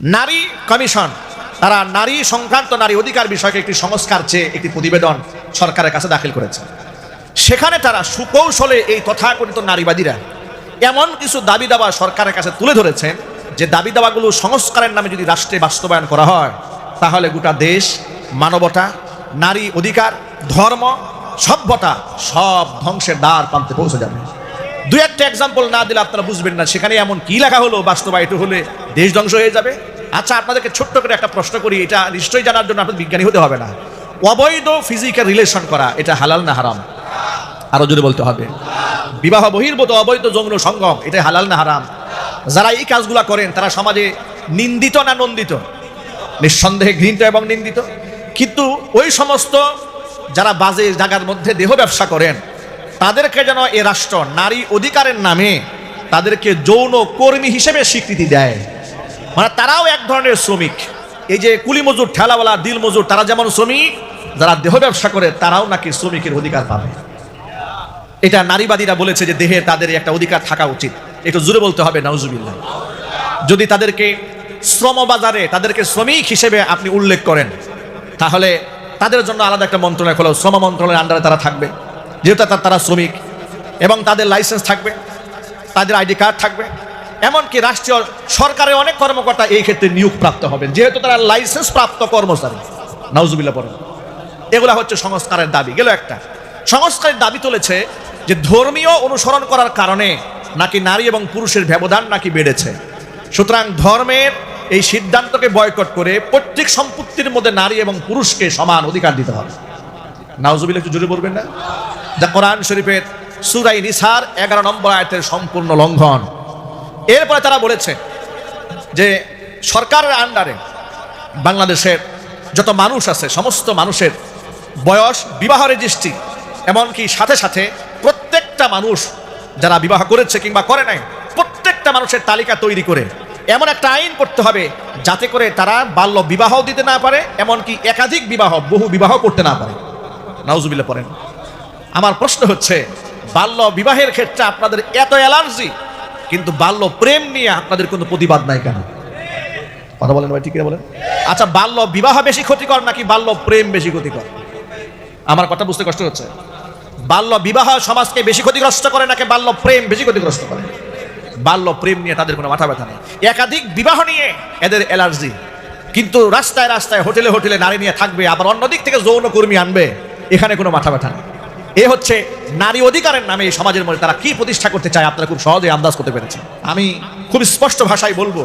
নারী কমিশন। তারা নারী সংক্রান্ত নারী অধিকার বিষয়কে একটি সংস্কার চেয়ে একটি প্রতিবেদন সরকারের কাছে দাখিল করেছে। সেখানে তারা সুকৌশলে এই তথাকথিত নারীবাদীরা এমন কিছু দাবি দাবা সরকারের কাছে তুলে ধরেছেন যে দাবি দাবাগুলো সংস্কারের নামে যদি রাষ্ট্রে বাস্তবায়ন করা হয়, তাহলে গোটা দেশ, মানবতা, নারী অধিকার, ধর্ম, সভ্যতা সব ধ্বংসের দ্বার প্রান্তে পৌঁছে যাবে। দু একটা এক্সাম্পল না দিলে আপনারা বুঝবেন না। সেখানে এমন কি লেখা হলো? বাস্তবায়িত হলে দেশ ধ্বংস হয়ে যাবে। আচ্ছা আপনাদেরকে ছোট্ট করে একটা প্রশ্ন করি, এটা নিশ্চয়ই জানার জন্য আপনাদের বিজ্ঞানী হতে হবে না। অবৈধ ফিজিক্যাল রিলেশন করা, এটা হালাল না হারাম? আরও জোরে বলতে হবে। বিবাহ বহির্ভূত অবৈধ যৌন সঙ্গম, এটা হালাল না হারাম? যারা এই কাজগুলো করেন, তারা সমাজে নিন্দিত না নন্দিত? নিঃসন্দেহে ঘৃণিত এবং নিন্দিত। কিন্তু ওই সমস্ত যারা বাজে জায়গার মধ্যে দেহ ব্যবসা করেন তাদেরকে যেন এ রাষ্ট্র নারী অধিকারের নামে তাদেরকে যৌন কর্মী হিসেবে স্বীকৃতি দেয়। মানে তারাও এক ধরনের শ্রমিক। এই যে কুলি মজুর ঠেলাওয়ালা দিল মজুর তারা যেমন শ্রমিক, যারা দেহ ব্যবসা করে, তারাও নাকি শ্রমিকের অধিকার পাবে। এটা নারীবাদীরা বলেছে যে দেহে তাদের একটা অধিকার থাকা উচিত। একটু জুড়ে বলতে হবে, নাউজুবিল্লাহ। যদি তাদেরকে শ্রমবাজারে, তাদেরকে শ্রমিক হিসেবে আপনি উল্লেখ করেন, তাহলে তাদের জন্য আলাদা একটা মন্ত্রণালয় খোলা শ্রম মন্ত্রণালয়ের আন্ডারে তারা থাকবে। যেহেতু তারা শ্রমিক, এবং তাদের লাইসেন্স থাকবে, তাদের আইডি কার্ড থাকবে, এমনকি রাষ্ট্রীয় সরকারের অনেক কর্মকর্তা এই ক্ষেত্রে নিয়োগ প্রাপ্ত হবেন, যেহেতু তারা লাইসেন্স প্রাপ্ত কর্মচারী। নাউজুবিল্লাহ পড়েন। এগুলা হচ্ছে সংস্কারের দাবি, গেল একটা। সংস্কারের দাবি তুলেছে যে ধর্মীয় অনুসরণ করার কারণে নাকি নারী এবং পুরুষের ব্যবধান নাকি বেড়েছে। সুতরাং ধর্মের এই সিদ্ধান্তকে বয়কট করে প্রত্যেক সম্পত্তির মধ্যে নারী এবং পুরুষকে সমান অধিকার দিতে হবে। নাউজুবিল্লাহ একটু জুড়ে বলবেন না? যা কোরআন শরীফের সুরাই নিসার এগারো নম্বর আয়তের সম্পূর্ণ লঙ্ঘন। এরপরে তারা বলেছে যে সরকারের আন্ডারে বাংলাদেশের যত মানুষ আছে, সমস্ত মানুষের বয়স বিবাহ রেজিস্ট্রি এমনকি সাথে সাথে প্রত্যেকটা মানুষ যারা বিবাহ করেছে কিংবা করে নাই, প্রত্যেকটা মানুষের তালিকা তৈরি করে। এমন একটা আইন করতে হবে যাতে করে তারা বাল্য বিবাহ দিতে না পারে, এমনকি একাধিক বিবাহ, বহু বিবাহ করতে না পারে। নাউজুবিল্লাহ পড়েন। আমার প্রশ্ন হচ্ছে, বাল্য বিবাহের ক্ষেত্রে আপনাদের এত অ্যালার্জি, কিন্তু বাল্য প্রেম নিয়ে আপনাদের কোনো প্রতিবাদ নাই কেন? কথা বলেন ভাই, ঠিক বলেন? আচ্ছা বাল্য বিবাহ বেশি ক্ষতিকর নাকি বাল্য প্রেম বেশি ক্ষতিকর? আমার কথা বুঝতে কষ্ট হচ্ছে। বাল্য বিবাহ সমাজকে বেশি ক্ষতিগ্রস্ত করে নাকি বাল্য প্রেম বেশি ক্ষতিগ্রস্ত করে? বাল্য প্রেম নিয়ে তাদের কোনো মাথা ব্যথা নেই। একাধিক বিবাহ নিয়ে এদের অ্যালার্জি, কিন্তু রাস্তায় রাস্তায় হোটেলে হোটেলে নারী নিয়ে থাকবে, আবার অন্যদিক থেকে যৌনকর্মী আনবে, এখানে কোনো মাথা ব্যথা নেই। এ হচ্ছে নারী অধিকারের নামে এই সমাজের মধ্যে তারা কি প্রতিষ্ঠা করতে চায় আপনারা খুব সহজে আন্দাজ করতে পেরেছেন। আমি খুব স্পষ্ট ভাষায় বলব,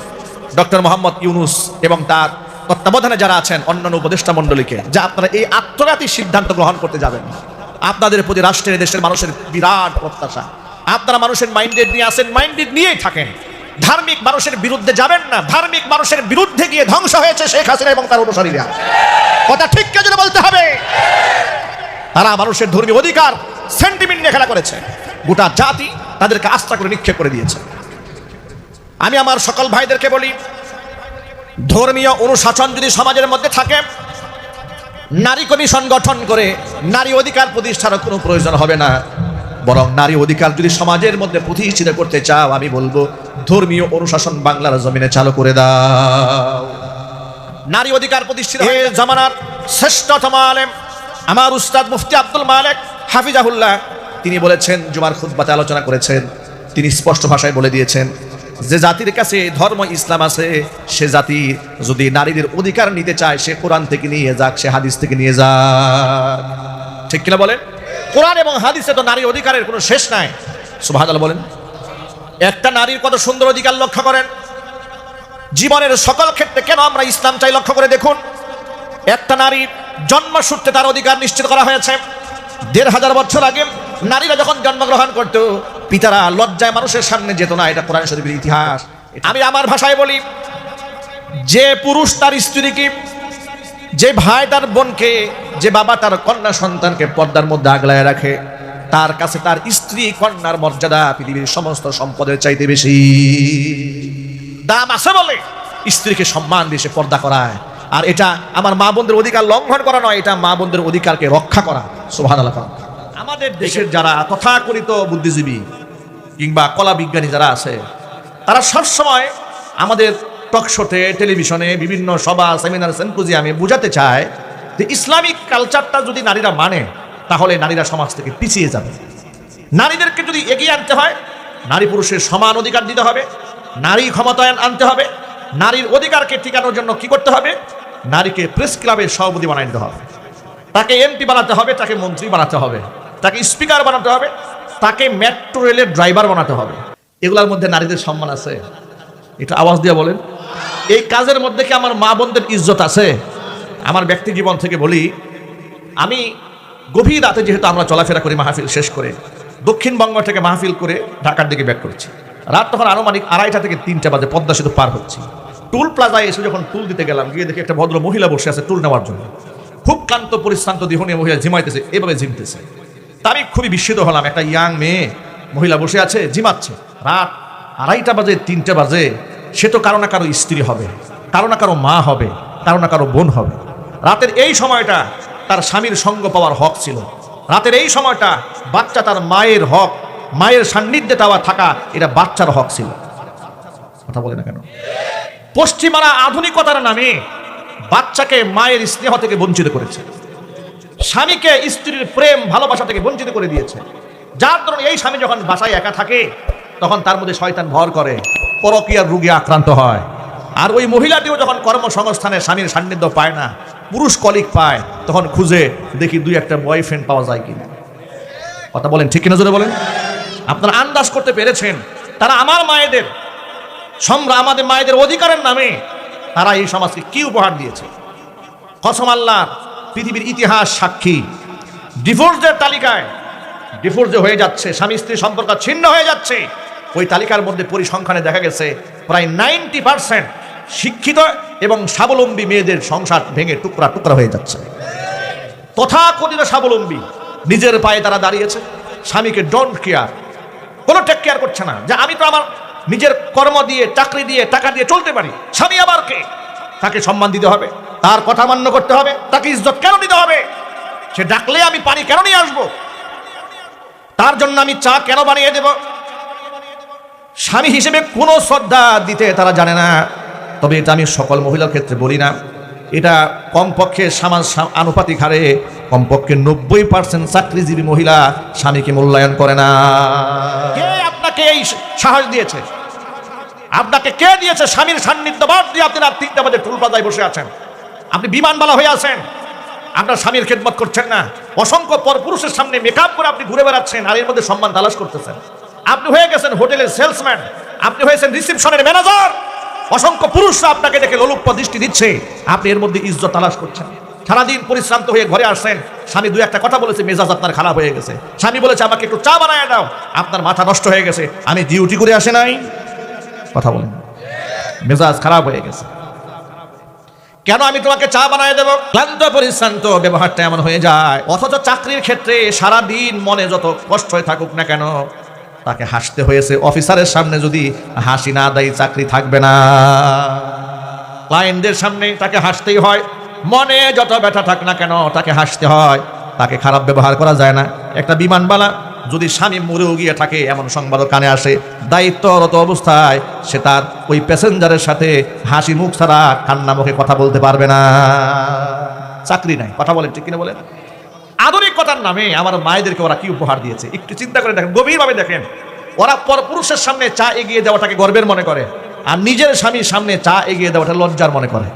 ডক্টর মোহাম্মদ ইউনুস এবং তার তত্ত্বাবধানে যারা আছেন অন্যান্য উপদেষ্টা মণ্ডলীকে, যে আপনারা এই আত্মঘাতী সিদ্ধান্ত গ্রহণ করতে যাবেন। আপনাদের প্রতি রাষ্ট্রের, দেশের মানুষের বিরাট প্রত্যাশা। আপনারা মানুষের মাইন্ডেড নিয়ে আসেন মাইন্ডেড নিয়েই থাকেন। ধার্মিক মানুষের বিরুদ্ধে যাবেন না। ধার্মিক মানুষের বিরুদ্ধে গিয়ে ধ্বংস হয়েছে শেখ হাসিনা এবং তার অনুসারীরা। কথা ঠিক কে যেন বলতে হবে? তারা মানুষের ধর্মীয় অধিকার সেন্টিমেন্ট নিয়ে খেলা করেছে। গোটা জাতি তাদেরকে আস্থা করে নিক্ষেপ করে দিয়েছে। আমি আমার সকল ভাইদেরকে বলি, ধর্মীয় অনুশাসন যদি সমাজের মধ্যে থাকে, নারী কমিশন গঠন করে নারী অধিকার প্রতিষ্ঠার কোনো প্রয়োজন হবে না। বরং নারী অধিকার যদি সমাজের মধ্যে প্রতিষ্ঠিত করতে চাও, আমি বলব, ধর্মীয় অনুশাসন বাংলার জমিনে চালু করে দাও। নারী অধিকার প্রতিষ্ঠিত জামানার শ্রেষ্ঠতম আলেম আমার উস্তাদ মুফতি আব্দুল মালেক হাফিজাহুল্লাহ, তিনি বলেছেন, জুমার খুদ্বাতে আলোচনা করেছেন, তিনি স্পষ্ট ভাষায় বলে দিয়েছেন, যে জাতির কাছে ধর্ম ইসলাম আছে, সে জাতি যদি নারীদের অধিকার নিতে চায়, সে কোরআন থেকে নিয়ে যাক, সে হাদিস থেকে নিয়ে যাক। ঠিক কিনা বলেন? কোরআন এবং হাদিসে তো নারী অধিকারের কোনো শেষ নাই। সুবহানাল্লাহ বলেন। একটা নারীর কত সুন্দর অধিকার লক্ষ্য করেন? জীবনের সকল ক্ষেত্রে কেন আমরা ইসলাম চাই লক্ষ্য করে দেখুন। একটা নারীর জন্মসূত্রে তার অধিকার নিশ্চিত করা হয়েছে। দেড় হাজার বছর আগে নারীরা যখন জন্মগ্রহণ করত, পিতারা লজ্জায় মানুষের সামনে যেত না, এটা কোরআন শরীফের ইতিহাস। আমি আমার ভাষায় বলি, যে পুরুষ তার স্ত্রীকে, যে ভাই তার বোনকে, যে বাবা তার কন্যা সন্তানকে পর্দার মধ্যে আগলায় রাখে, তার কাছে তার স্ত্রী, কন্যার মর্যাদা পৃথিবীর সমস্ত সম্পদের চাইতে বেশি। দাম আছে বলে স্ত্রীকে সম্মান দিয়ে সে পর্দা করায়। আর এটা আমার মা বোনদের অধিকার লঙ্ঘন করা নয় এটা মা বোনদের অধিকারকে রক্ষা করা। সোহান আমাদের দেশের যারা তথাকথিত বুদ্ধিজীবী কিংবা কলা বিজ্ঞানী যারা আছে তারা সবসময় আমাদের টকশোতে টেলিভিশনে বিভিন্ন সভা সেমিনার সেম্পোজিয়ামে বুঝাতে চায় যে ইসলামিক কালচারটা যদি নারীরা মানে তাহলে নারীরা সমাজ থেকে পিছিয়ে যাবে। নারীদেরকে যদি এগিয়ে আনতে হয় নারী পুরুষের সমান অধিকার দিতে হবে নারী ক্ষমতায়ন আনতে হবে নারীর অধিকারকে টিকানোর জন্য কি করতে হবে নারীকে প্রেস ক্লাবের সভাপতি বানাই দিতে হবে। তাকে এমপি বানাতে হবে, তাকে মন্ত্রী বানাতে হবে, তাকে স্পিকার বানাতে হবে, তাকে মেট্রো রেলের ড্রাইভার বানাতে হবে। এগুলোর মধ্যে নারীদের সম্মান আছে। এটা আওয়াজ দিয়ে বলেন। এই কাজের মধ্যে কি আমার মা বোনদের ইজ্জত আছে? আমার ব্যক্তি জীবন থেকে বলি, আমি গভীর রাতে যেহেতু আমরা চলাফেরা করি মাহফিল শেষ করে, দক্ষিণবঙ্গ থেকে মাহফিল করে ঢাকার দিকে ব্যাক করছি। রাত তখন আনুমানিক আড়াইটা থেকে তিনটা বাজে পদ্মা সেতু পার হচ্ছি। টুল প্লাজায় এসে যখন টুল দিতে গেলাম, গিয়ে দেখি একটা ভদ্র মহিলা বসে আছে টুল নেওয়ার জন্য। খুব ক্লান্ত, পরিশ্রান্ত, দেহনীয় মহিলা ঝিমাইতেছে, এভাবে ঝিমতেছে। তা আমি খুবই বিস্মিত হলাম, একটা ইয়াং মেয়ে, মহিলা বসে আছে, ঝিমাচ্ছে। রাত আড়াইটা বাজে, তিনটে বাজে, সে তো কারও না কারও স্ত্রী হবে, কারও না কারও মা হবে, কারও না কারও বোন হবে। রাতের এই সময়টা তার স্বামীর সঙ্গ পাওয়ার হক ছিল। রাতের এই সময়টা বাচ্চা তার মায়ের হক, মায়ের সান্নিধ্যে দেওয়া থাকা, এটা বাচ্চার হক ছিল। কথা বলে না কেন? পশ্চিমারা আধুনিকতার নামে বাচ্চাকে মায়ের স্নেহ থেকে বঞ্চিত করেছে। স্বামীকে স্ত্রীর প্রেম, ভালোবাসা থেকে বঞ্চিত করে দিয়েছে। যার ধরুন এই স্বামী যখন বাসায় একা থাকে, তখন তার মধ্যে শয়তান ভর করে, পরকীয়ার রোগে আক্রান্ত হয়। আর ওই মহিলাটিও যখন কর্মসংস্থানে স্বামীর সান্নিধ্য পায় না, পুরুষ কলিক পায়, তখন খুঁজে দেখি দুই একটা বয়ফ্রেন্ড পাওয়া যায় কিনা। কথা বলেন, ঠিক কিনা জোরে বলেন? আপনারা আন্দাজ করতে পেরেছেন, তারা আমার মায়েদের সম্রা আমাদের মায়েদের অধিকারের নামে তারা এই সমাজকে কি উপহার দিয়েছে? কসম আল্লাহ পৃথিবীর ইতিহাস সাক্ষী। ডিভোর্সদের তালিকায় ডিভোর্স হয়ে যাচ্ছে, স্বামী স্ত্রী সম্পর্ক ছিন্ন হয়ে যাচ্ছে। ওই তালিকার মধ্যে পরিসংখ্যানে দেখা গেছে, প্রায় নাইনটি পার্সেন্ট শিক্ষিত এবং স্বাবলম্বী মেয়েদের সংসার ভেঙে টুকরা টুকরা হয়ে যাচ্ছে। তথাকথিত স্বাবলম্বী নিজের পায়ে তারা দাঁড়িয়েছে। স্বামীকে ডোন্ট কেয়ার কোনো টেক কেয়ার করছে না। যে আমি তো আমার নিজের কর্ম দিয়ে, চাকরি দিয়ে, টাকা দিয়ে চলতে পারি। স্বামী আবার কে? তাকে সম্মান দিতে হবে। তার কথা মান্য করতে হবে। তাকে ইজ্জত কেন দিতে হবে? সে ডাকলে আমি পানি কেন নিয়ে আসব? তার জন্য আমি চা কেন বানিয়ে দেব? স্বামী হিসেবে কোনো শ্রদ্ধা দিতে তারা জানে না। তবে এটা আমি সকল মহিলার ক্ষেত্রে বলি না। এটা কমপক্ষে সমাজ আনুপাতিক হারে কমপক্ষে নব্বই পার্সেন্ট চাকরিজীবী মহিলা স্বামীকে মূল্যায়ন করে না। আপনাকে এই সাহস দিয়েছে। আপনাকে কে দিয়েছে? স্বামীর সান্নিধ্য বাদ দিয়ে আপনি রাত তিনটা বাজে টুল বাজায় বসে আছেন। আপনি বিমানবালা হয়ে আছেন। আপনার স্বামীর খেদমত করছেন না। অসংখ্য পর পুরুষের সামনে মেকআপ করে আপনি ঘুরে বেড়াচ্ছেন আর এর মধ্যে সম্মান তালাশ করতেছেন। আপনি হয়ে গেছেন হোটেলের সেলসম্যান। আপনি হয়েছেন রিসিপশনের ম্যানেজার। অসংখ্য পুরুষরা আপনাকে দেখে লোলুপ্য দৃষ্টি দিচ্ছে। আপনি এর মধ্যে ইজ্জত তালাশ করছেন। সারাদিন পরিশ্রান্ত হয়ে ঘরে আসছেন। স্বামী দু একটা কথা বলেছে, মেজাজ আপনার খারাপ হয়ে গেছে। স্বামী বলেছে, আমাকে একটু চা বানায় দাও। আপনার মাথা নষ্ট হয়ে গেছে। আমি ডিউটি করে আসে নাই। কথা বলেন। মেজাজ খারাপ হয়ে গেছে। কেন আমি তোমাকে চা বানায় দেবো? ক্লান্ত, পরিশ্রান্ত ব্যবহারটা এমন হয়ে যায়। অথচ চাকরির ক্ষেত্রে সারা দিন মনে যত কষ্ট হয়ে থাকুক না কেন, তাকে হাসতে হয়েছে। অফিসারের সামনে যদি হাসি না দেয়, চাকরি থাকবে না। ক্লায়েন্টদের সামনে তাকে হাসতেই হয়। মনে যত ব্যথা থাক না কেন, তাকে হাসতে হয়। তাকে খারাপ ব্যবহার করা যায় না। একটা বিমানবালা যদি স্বামী মরেও গিয়ে থাকে, এমন সংবাদও কানে আসে। দায়িত্বরত অবস্থায় সে তার ওই প্যাসেঞ্জারের সাথে হাসি মুখ ছাড়া কান্না মুখে কথা বলতে পারবে না। চাকরি নাই। কথা বলেন, ঠিক কিনা বলেন? আধুনিকতার নামে আমার মায়েদেরকে ওরা কি উপহার দিয়েছে? একটু চিন্তা করে দেখেন, গভীরভাবে দেখেন। ওরা পর পুরুষের সামনে চা এগিয়ে দেওয়াটাকে গর্বের মনে করে, আর নিজের স্বামীর সামনে চা এগিয়ে দেওয়াটা লজ্জার মনে করে।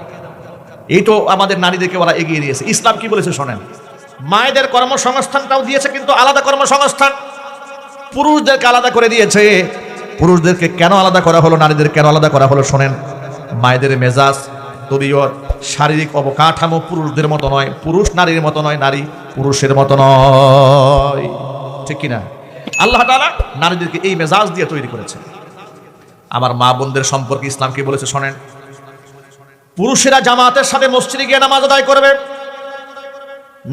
এই তো আমাদের নারীদেরকে ওরা এগিয়ে দিয়েছে ইসলাম কি বলেছে শোনেন? মায়েদের কর্মসংস্থানটাও দিয়েছে, কিন্তু আলাদা কর্মসংস্থান। পুরুষদেরকে আলাদা করে দিয়েছে। পুরুষদেরকে কেন আলাদা করা হলো? নারীদের কেন আলাদা করা হলো? শোনেন, মায়েদের মেজাজ, তবিয়ত, শারীরিক অবকাঠামো পুরুষদের মতো নয়। পুরুষ নারীর মতো নয়, নারী পুরুষের মতো নয়। ঠিক কিনা? আল্লাহ তাআলা নারীদেরকে এই মেজাজ দিয়ে তৈরি করেছে। আমার মা বোনদের সম্পর্কে ইসলাম কি বলেছে শোনেন? পুরুষেরা জামাতের সাথে মসজিদে গিয়ে নামাজ আদায় করবে।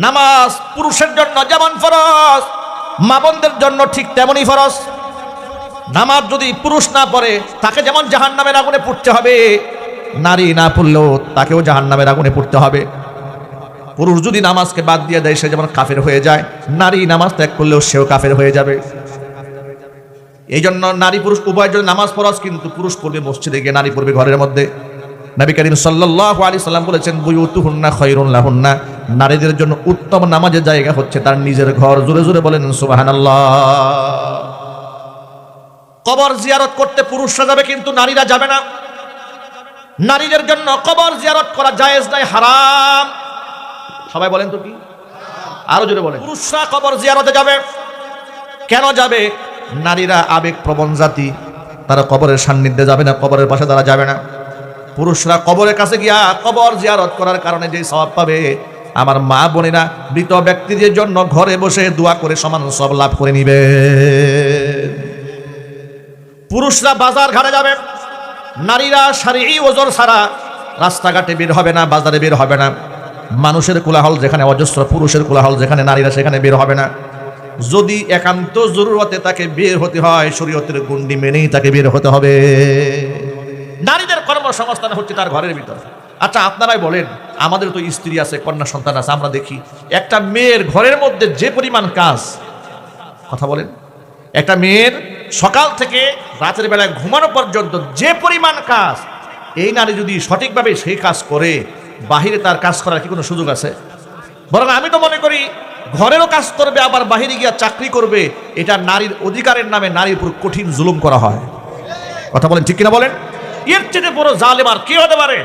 নামাজ পুরুষের জন্য যেমন ফরজ, মা বোনদের জন্য ঠিক তেমনই ফরজ। নামাজ যদি পুরুষ না পড়ে, তাকে যেমন জাহান নামের আগুনে পড়তে হবে, নারী না পড়লেও তাকেও জাহান নামের আগুনে পড়তে হবে। পুরুষ যদি নামাজকে বাদ দিয়ে দেয়, সে যেমন কাফের হয়ে যায়, নারী নামাজ ত্যাগ করলেও সেও কাফের হয়ে যাবে। এই জন্য নারী পুরুষ উভয়ের জন্য নামাজ ফরজ, কিন্তু পুরুষ পড়বে মসজিদে গিয়ে, নারী পড়বে ঘরের মধ্যে। নবী করিম সাল্লাল্লাহু আলাইহি সাল্লাম বলেছেন, বুয়ুতুহুন্না খায়রুন লাহুন্না। নারীদের জন্য উত্তম নামাজের জায়গা হচ্ছে তার নিজের ঘর। জোরে জোরে বলেন, সুবহানাল্লাহ। কবর জিয়ারত করতে পুরুষরা যাবে, কিন্তু নারীরা যাবে না। নারীদের জন্য কবর জিয়ারত করা জায়েজ নাই হারাম। সবাই বলেন তো কি? আরও জোরে বলেন। পুরুষরা কবর জিয়ারতে যাবে। কেন যাবে? নারীরা আবেগ প্রবণ জাতি। তারা কবরের সান্নিধ্যে যাবে না, কবরের পাশে তারা যাবে না। পুরুষরা কবরের কাছে গিয়া কবর জিয়ারত করার কারণে যে সব পাবে, আমার মা বোনেরা মৃত ব্যক্তিদের জন্য ঘরে বসে দোয়া করে সমান সব লাভ করে নিবে। পুরুষরা বাজার ঘাটে যাবে, নারীরা শাড়ি, ওজোর ছাড়া, রাস্তাঘাটে বের হবে না, বাজারে বের হবে না। মানুষের কোলাহল যেখানে অজস্র, পুরুষের কোলাহল যেখানে নারীরা সেখানে বের হবে না। যদি একান্ত জরুরতে তাকে বের হতে হয়, শরীয়তের গুন্ডি মেনেই তাকে বের হতে হবে। নারীদের কর্মসংস্থান হচ্ছে তার ঘরের ভিতর। আচ্ছা আপনারাই বলেন, আমাদের তো স্ত্রী আছে, কন্যা সন্তান আছে, আমরা দেখি। একটা মেয়ের ঘরের মধ্যে যে পরিমাণ কাজ, কথা বলেন, একটা মেয়ের সকাল থেকে রাতের বেলায় ঘুমানো পর্যন্ত যে পরিমাণ কাজ, এই নারী যদি সঠিকভাবে সেই কাজ করে, বাহিরে তার কাজ করার কি কোনো সুযোগ আছে? বরং আমি তো মনে করি, ঘরেরও কাজ করবে, আবার বাহিরে গিয়া চাকরি করবে, এটা নারীর অধিকারের নামে নারীর উপর কঠিন জুলুম করা হয়। কথা বলেন, ঠিক কিনা বলেন? এর চেয়ে বড় জালেম আর কি হতে পারে?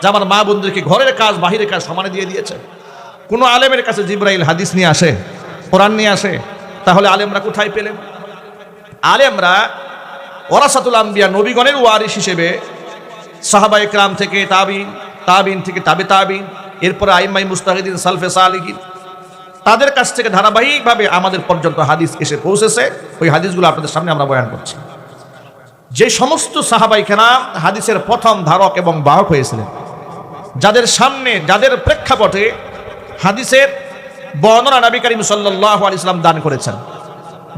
যে আমার মা বোনদেরকে ঘরের কাজ, বাহিরের কাজ সমানে দিয়ে দিয়েছে। কোনো আলেমের কাছে জিব্রাইল হাদিস নিয়ে আসে, কোরআন নিয়ে আসে, তাহলে আলেমরা কোথায় পেলেন? আলেমরা ওরাসাতুল আম্বিয়া নবীগণের ওয়ারিস হিসেবে সাহাবা ইকরাম থেকে তাবিন তাবিন থেকে তাবে তাবিন, এরপরে আইমাই মুস্তাহিদিন, সালফে সালিহিন। তাদের কাছ থেকে ধারাবাহিকভাবে আমাদের পর্যন্ত হাদিস এসে পৌঁছেছে। ওই হাদিসগুলো আপনাদের সামনে আমরা বয়ান করছি। যে সমস্ত সাহাবাই কেরাম হাদিসের প্রথম ধারক এবং বাহক হয়েছিলেন, যাদের সামনে, যাদের প্রেক্ষাপটে হাদিসের বর্ণনা নবী করিম সাল্লাহ ইসলাম দান করেছেন,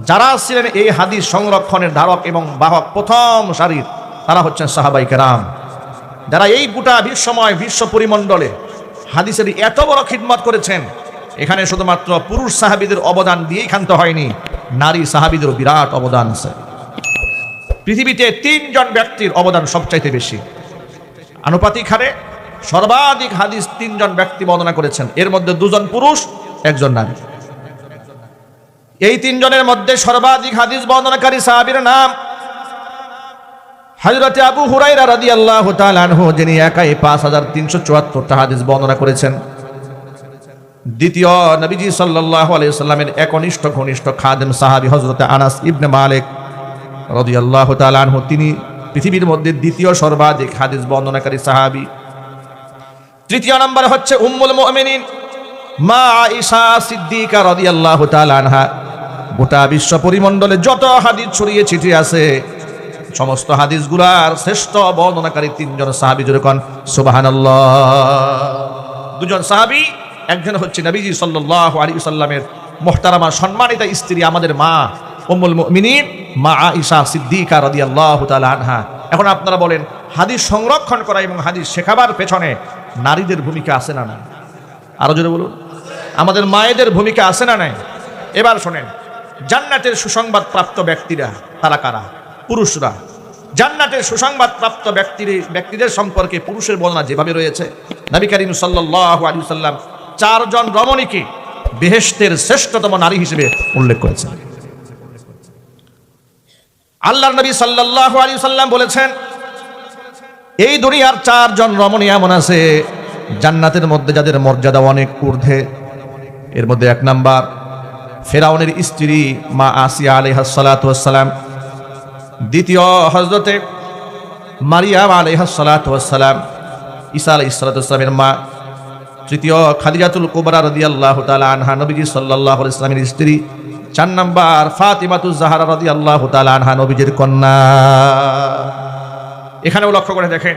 যারা ছিলেন এই হাদিস সংরক্ষণের ধারক এবং বাহক প্রথম সারির, তারা হচ্ছেন সাহাবাই কেরাম। যারা এই গোটা বিশ্বময় বিশ্ব পরিমণ্ডলে হাদিসের এত বড় খিদমত করেছেন, এখানে শুধুমাত্র পুরুষ সাহাবিদের অবদান দিয়েই ক্ষান্ত হয়নি, নারী সাহাবিদেরও বিরাট অবদান আছে। পৃথিবীতে তিনজন ব্যক্তির অবদান সবচাইতে বেশি। আনুপাতিক হারে সর্বাধিক হাদিস তিনজন ব্যক্তি বর্ণনা করেছেন। এর মধ্যে দুজন পুরুষ, একজন নারী। এই তিনজনের মধ্যে সর্বাধিক হাদিস বর্ণনাকারী সাহাবীর নাম হযরতে আবু হুরাইরা রাদিয়াল্লাহু তাআলা আনহু, যিনি একাই 5374টা হাদিস বর্ণনা করেছেন। দ্বিতীয় নবীজি সাল্লাল্লাহু আলাইহি সাল্লামের একনিষ্ঠ ঘনিষ্ঠ খাদেম সাহাবী হযরতে আনাস ইবনে মালিক তাআলা আনহু, তিনি পৃথিবীর মধ্যে দ্বিতীয় সর্বাধিক হাদিস বর্ণনাকারী সাহাবি। তৃতীয় নম্বরে হচ্ছে উম্মুল মুমিনিন, মা আয়েশা সিদ্দিকা তাআলা আনহা। গোটা বিশ্ব পরিমণ্ডলে যত হাদিস ছড়িয়ে ছিটিয়ে আছে, সমস্ত হাদিসগুলার শ্রেষ্ঠ বর্ণনাকারী তিনজন সাহাবী যেরকম সুবহানাল্লাহ। দুজন সাহাবি, একজন হচ্ছে নবীজি সাল্লাল্লাহু আলাইহি সাল্লামের মুহতারামা সম্মানিতা স্ত্রী, আমাদের মা। উম্মুল মুমিনিন, মা আয়েশা সিদ্দিকা রাদিয়াল্লাহু তাআলা আনহা। এখন আপনারা বলেন, হাদিস সংরক্ষণ করা এবং হাদিস শেখাবার পেছনে নারীদের ভূমিকা আছে না না আরও জোরে বলুন। আমাদের মায়েদের ভূমিকা আছে না নাই? এবার শোনেন, জান্নাতের সুসংবাদ প্রাপ্ত ব্যক্তিরা তারা কারা? পুরুষরা। জান্নাতের সুসংবাদ প্রাপ্ত ব্যক্তির, ব্যক্তিদের সম্পর্কে পুরুষের বর্ণনা যেভাবে রয়েছে, নবী করিম সাল্লাল্লাহু আলাইহি সাল্লাম চারজন রমণীকে বেহেশতের শ্রেষ্ঠতম নারী হিসেবে উল্লেখ করেছেন। আল্লাহর নবী সাল্লাল্লাহু আলাইহি সাল্লাম বলেছেন, এই দুনিয়ার চারজন রমণী এমন আছে, জান্নাতের মধ্যে যাদের মর্যাদা অনেক ঊর্ধ্বে। এর মধ্যে এক নাম্বার, ফেরাউনের স্ত্রী মা আসিয়া আলাইহাসালাম দ্বিতীয় হজরতে মারিয়াম আলাইহাসালাম ঈসা আলাই ইসালাতামের মা তৃতীয় খাদিজাতুল কুবরা রদি আল্লাহ তালা আনহা, নবীজি সাল্লাহ ইসলামের স্ত্রী। চার নাম্বার ফাতিমাতুল জাহারা রদি আল্লাহ তালা আনহা, নবীজির কন্যা। এখানেও লক্ষ্য করে দেখেন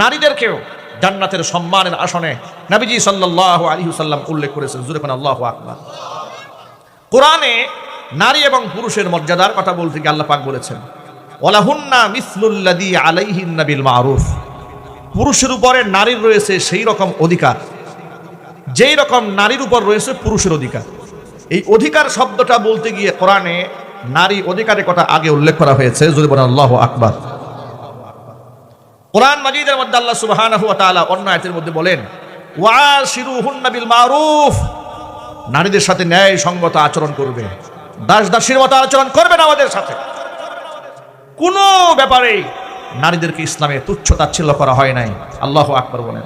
নারীদেরকেও জান্নাতের সম্মানের আসনে নবীজি সাল্লাল্লাহু আলাইহি সাল্লাম উল্লেখ করেছেন। জুরে কোন আল্লাহু আকবার। কোরআনে নারী এবং পুরুষের মর্যাদার কথা বলতে গিয়ে আল্লাহ পাক বলেছেন, ওয়ালাহুন্না মিসলুল্লাযী আলাইহিন্না বিল মারুফ। পুরুষের উপরে নারীর রয়েছে সেই রকম অধিকার যেই রকম নারীর উপর রয়েছে পুরুষের অধিকার। এই অধিকার শব্দটা বলতে গিয়ে কোরআনে নারী অধিকারের কথা আগে উল্লেখ করা হয়েছে। জুরে বলেন, আল্লাহু আকবার। কোরআন মাজিদের মধ্যে আল্লাহ ওয়া তাআলা অন্য আয়াতের মধ্যে বলেন, ওয়াশিরুহুন্না বিল মারুফ। নারীদের সাথে ন্যায় সঙ্গত আচরণ করবে। দাস দাসীর মতো আচরণ করবে না আমাদের সাথে। কোনো ব্যাপারে নারীদেরকে ইসলামে তুচ্ছ তাচ্ছিল্য করা হয় নাই। আল্লাহ আকবর বলেন।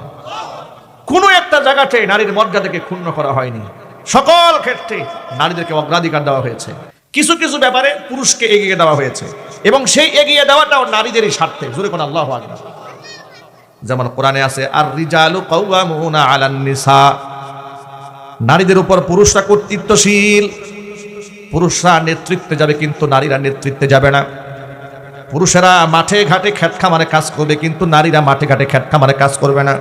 কোনো একটা জায়গাতে নারীর মর্যাদাকে ক্ষুণ্ণ করা হয়নি। সকল ক্ষেত্রে নারীদেরকে অগ্রাধিকার দেওয়া হয়েছে। কিছু কিছু ব্যাপারে পুরুষকে এগিয়ে দেওয়া হয়েছে এবং সেই এগিয়ে দেওয়াটাও নারীদেরই স্বার্থে। জোরে কোন আল্লাহ আকবার। যেমন কোরআনে আছে আর রিজালু কাওয়ামুনা নারীদের উপর পুরুষরা কর্তৃত্বশীল। পুরুষরা নেতৃত্বে যাবে কিন্তু নারীরা নেতৃত্বে যাবে না। পুরুষেরা মাঠে ঘাটে খ্যাত খামারে কাজ করবে কিন্তু নারীরা মাঠে ঘাটে খ্যাত খামারে কাজ করবে না।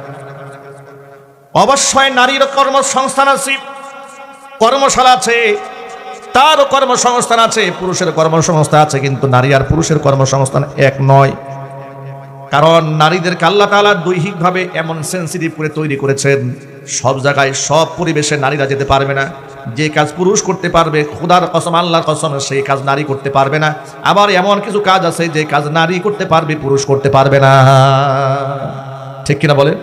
অবশ্যই নারীর কর্মসংস্থান আছে, কর্মশালা আছে তারও কর্মসংস্থান আছে, পুরুষের কর্মসংস্থান আছে, কিন্তু নারী আর পুরুষের কর্মসংস্থান এক নয়। কারণ নারীদেরকে আল্লাহ তাআলা দৈহিকভাবে এমন সেন্সিটিভ করে তৈরি করেছেন, সব জায়গায়, সব পরিবেশে নারীরা যেতে পারবে না। যে কাজ পুরুষ করতে পারবে, খোদার কসম, আল্লাহর কসম, সেই কাজ নারী করতে পারবে না। আবার এমন কিছু কাজ আছে যে কাজ নারী করতে পারবে, পুরুষ করতে পারবে না। ঠিক কিনা বলেন?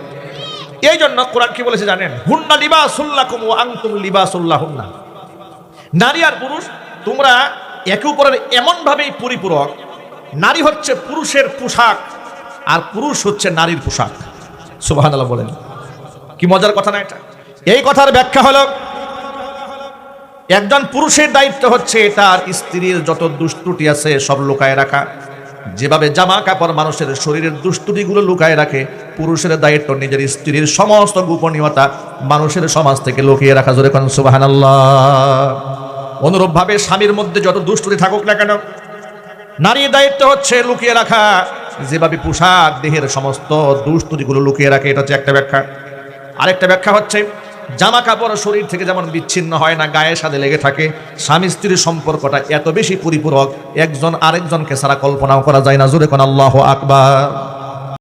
এই জন্য কোরআন কি বলেছে জানেন? হুন্না লিবাসুল্লাকুম ওয়া আনতুম লিবাসুল্লাহুন্না নারী আর পুরুষ, তোমরা একে উপরের এমনভাবেই পরিপূরক। নারী হচ্ছে পুরুষের পোশাক, আর পুরুষ হচ্ছে নারীর পোশাক। সুবহানাল্লাহ বলেন। কি মজার কথা না এটা? এই কথার ব্যাখ্যা হলো, একজন পুরুষের দায়িত্ব হচ্ছে তার স্ত্রীর যত দুষ্টুটি আছে সব লুকায় রাখা। যেভাবে জামা কাপড় মানুষের শরীরের দুষ্ত্রুটিগুলো লুকায় রাখে, পুরুষের দায়িত্ব নিজের স্ত্রীর সমস্ত গোপনীয়তা মানুষের সমাজ থেকে লুকিয়ে রাখা। জোরে কোন সুবাহান অনুরূপভাবে স্বামীর মধ্যে যত দুষ্ত্রুটি থাকুক না কেন, নারীর দায়িত্ব হচ্ছে লুকিয়ে রাখা। যেভাবে পোশাক, দেহের সমস্ত দুষ্ত্রুটিগুলো লুকিয়ে রাখে, এটা হচ্ছে একটা ব্যাখ্যা। আরেকটা ব্যাখ্যা হচ্ছে জামা কাপড় শরীর থেকে যেমন বিচ্ছিন্ন হয় না গায়ের সাথে লেগে থাকে, স্বামী স্ত্রীর সম্পর্কটা এত বেশি পরিপূরক, একজন আরেকজনকে সারা কল্পনাও করা যায় না। জোরে কোন আল্লাহ আকবার।